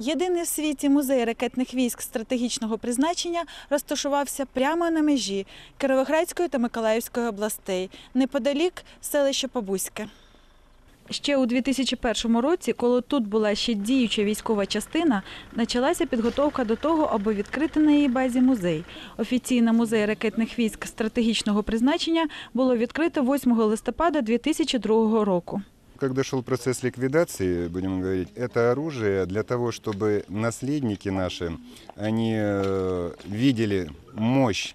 Єдиний в світі музей ракетних військ стратегічного призначення розташувався прямо на межі Кіровоградської та Миколаївської областей, неподалік селища Побузьке. Ще у 2001 році, коли тут була ще діюча військова частина, почалася підготовка до того, аби відкрити на її базі музей. Офіційно музей ракетних військ стратегічного призначення було відкрито 8 листопада 2002 року. Когда шел процесс ликвидации, будем говорить, это оружие для того, чтобы наследники наши, они э, видели мощь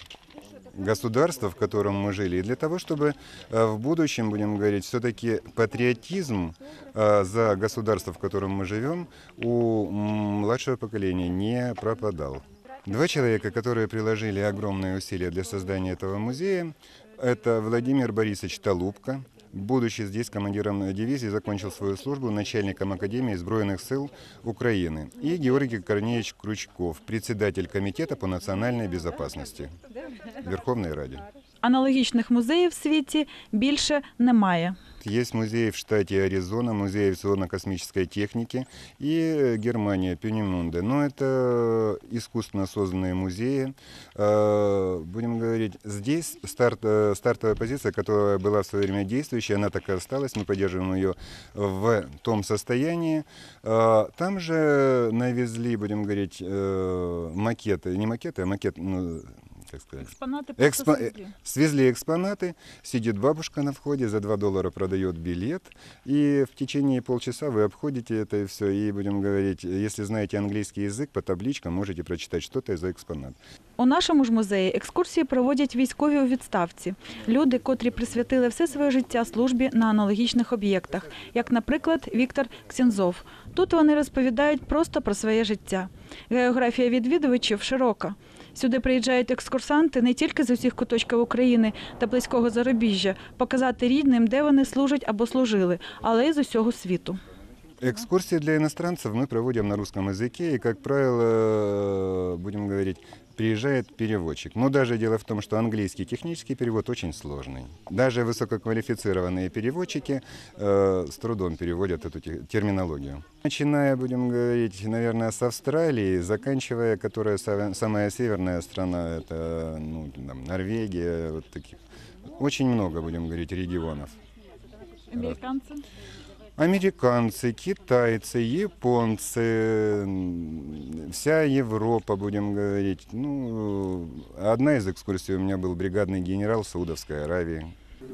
государства, в котором мы жили, и для того, чтобы э, в будущем, будем говорить, все-таки патриотизм э, за государство, в котором мы живем, у младшего поколения не пропадал. Два человека, которые приложили огромные усилия для создания этого музея, это Владимир Борисович Толубко, будучи здесь командиром дивизии, закончил свою службу начальником Академии Сбройных сил Украины, и Георгий Корнеевич Крючков, председатель Комитета по национальной безопасности Верховной Раде. Аналогічних музеїв в світі більше немає. Есть музей в штате Аризона, музей авиационно-космической техники и э, Германия, Пюнемунде. Но это искусственно созданные музеи. Э, Будем говорить, здесь старт, э, стартовая позиция, которая была в свое время действующая, она так и осталась, мы поддерживаем ее в том состоянии. Э, Там же навезли, будем говорить, э, макеты, не макеты, а макет, ну, как сказать, Експонати Експо- э, Свезли экспонаты, сидит бабушка на входе, за 2 доллара продает билет, и в течение полчаса вы обходите это и все. И будем говорить, если знаете английский язык, по табличкам можете прочитать, что это за экспонат. У нашому ж музеї екскурсії проводять військові у відставці. Люди, котрі присвятили все своє життя службі на аналогічних об'єктах, як, наприклад, Віктор Ксензов. Тут вони розповідають просто про своє життя. Географія відвідувачів широка. Сюди приїжджають екскурсанти не тільки з усіх куточків України та близького зарубіжжя, показати рідним, де вони служать або служили, але й з усього світу. Экскурсии для иностранцев мы проводим на русском языке, и, как правило, будем говорить, приезжает переводчик. Но даже дело в том, что английский технический перевод очень сложный. Даже высококвалифицированные переводчики э, с трудом переводят эту те- терминологию. Начиная, будем говорить, наверное, с Австралии, заканчивая, которая са- самая северная страна, это ну, там, Норвегия, вот таких. Очень много, будем говорить, регионов. Американцы, китайцы, японцы, м, вся Европа, будем говорить. Ну, одна из экскурсий у меня был бригадный генерал Саудовской Аравии.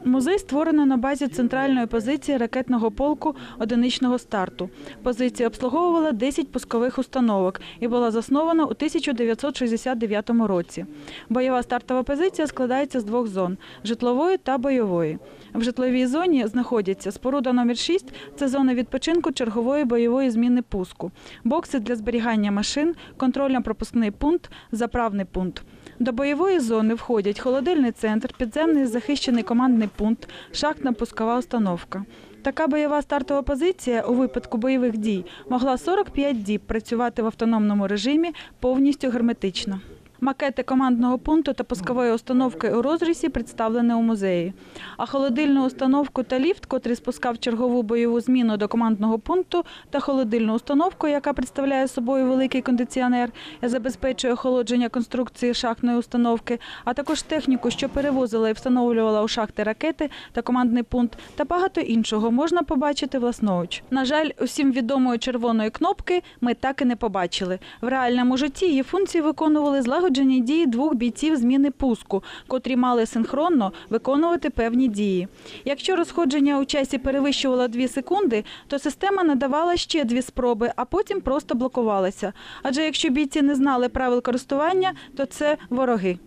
Музей створено на базі центральної позиції ракетного полку одиничного старту. Позиція обслуговувала 10 пускових установок і була заснована у 1969 році. Бойова стартова позиція складається з двох зон житлової та бойової. В житловій зоні знаходяться споруда номер 6 – це зона відпочинку чергової бойової зміни пуску, бокси для зберігання машин, контрольно-пропускний пункт, заправний пункт. До бойової зони входять холодильний центр, підземний захищений командний пункт, шахтна пускова установка. Така бойова стартова позиція у випадку бойових дій могла 45 діб працювати в автономному режимі повністю герметично. Макети командного пункту та пускової установки у розрізі представлені у музеї. А холодильну установку та ліфт, котрий спускав чергову бойову зміну до командного пункту, та холодильну установку, яка представляє собою великий кондиціонер забезпечує охолодження конструкції шахтної установки, а також техніку, що перевозила і встановлювала у шахти ракети та командний пункт, та багато іншого можна побачити власноруч. На жаль, усім відомої червоної кнопки ми так і не побачили. В реальному житті її функції виконували злагоджені дії двох бійців зміни пуску, котрі мали синхронно виконувати певні дії. Якщо розходження у часі перевищувало 2 секунди, то система надавала ще дві спроби, а потім просто блокувалася. Адже якщо бійці не знали правил користування, то це вороги.